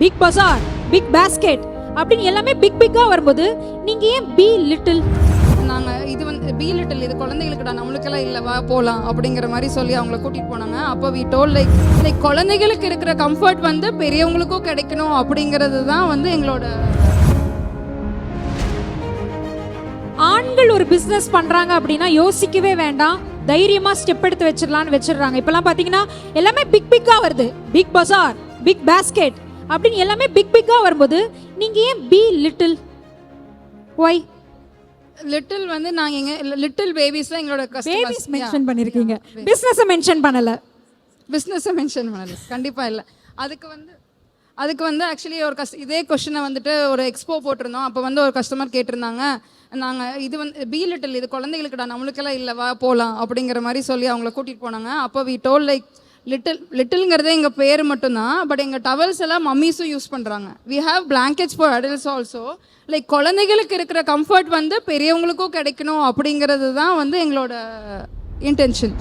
Big பஜார் big basket அப்படின்னு எல்லாமே big பிக்கா வரும்போது நீங்க ஏன் பி லிட்டில் நாங்கள் இது வந்து பி லிட்டில் இது குழந்தைகளுக்குடா நம்மளுக்கெல்லாம் இல்லை வா போகலாம் அப்படிங்கிற மாதிரி சொல்லி அவங்கள கூட்டிகிட்டு போனாங்க. அப்போ வி டோல் லைக் லைக் குழந்தைகளுக்கு இருக்கிற கம்ஃபர்ட் வந்து பெரியவங்களுக்கும் கிடைக்கணும் அப்படிங்கிறது தான் வந்து எங்களோட ஆண்கள் ஒரு பிசினஸ் பண்றாங்க அப்படின்னா யோசிக்கவே வேண்டாம். தைரியமா ஸ்டெப் எடுத்து வச்சிடலாம்னு வச்சிடுறாங்க. இப்பெல்லாம் பாத்தீங்கன்னா எல்லாமே பிக் பிக்கா வருது. பிக் பஜார் பிக் பாஸ்கெட் அப்படின்னு எல்லாமே பிக் பிக்கா வரும்போது நீங்க ஏன் பி லிட்டில் ஒய் லிட்டில் வந்து நாங்கள் எங்கள் லிட்டில் பேபிஸ் தான் எங்களோட பேபிஸ் மென்ஷன் பண்ணிருக்கீங்க. பிசினஸ் மென்ஷன் பண்ணல. பிஸ்னஸை மென்ஷன் பண்ணல. கண்டிப்பாக இல்லை. அதுக்கு வந்து அதுக்கு வந்து ஆக்சுவலி ஒரு கஸ் இதே கொஷினை வந்துட்டு ஒரு எக்ஸ்போ போட்டிருந்தோம். அப்போ வந்து ஒரு கஸ்டமர் கேட்டிருந்தாங்க. நாங்கள் இது வந்து பி லிட்டில் இது குழந்தைகளுக்குடா நம்மளுக்கெல்லாம் இல்லை வா போகலாம் அப்படிங்கிற மாதிரி சொல்லி அவங்கள கூட்டிகிட்டு போனாங்க. அப்போ வி டோல் லைக் லிட்டில் லிட்டில்ங்கிறதே எங்கள் பேர் மட்டும்தான் பட் எங்கள் டவல்ஸ் எல்லாம் மம்மீஸும் யூஸ் பண்ணுறாங்க we have blankets for adults also like குழந்தைகளுக்கு இருக்கிற கம்ஃபர்ட் வந்து பெரியவங்களுக்கும் கிடைக்கணும் அப்படிங்கிறது தான் வந்து எங்களோட இன்டென்ஷன்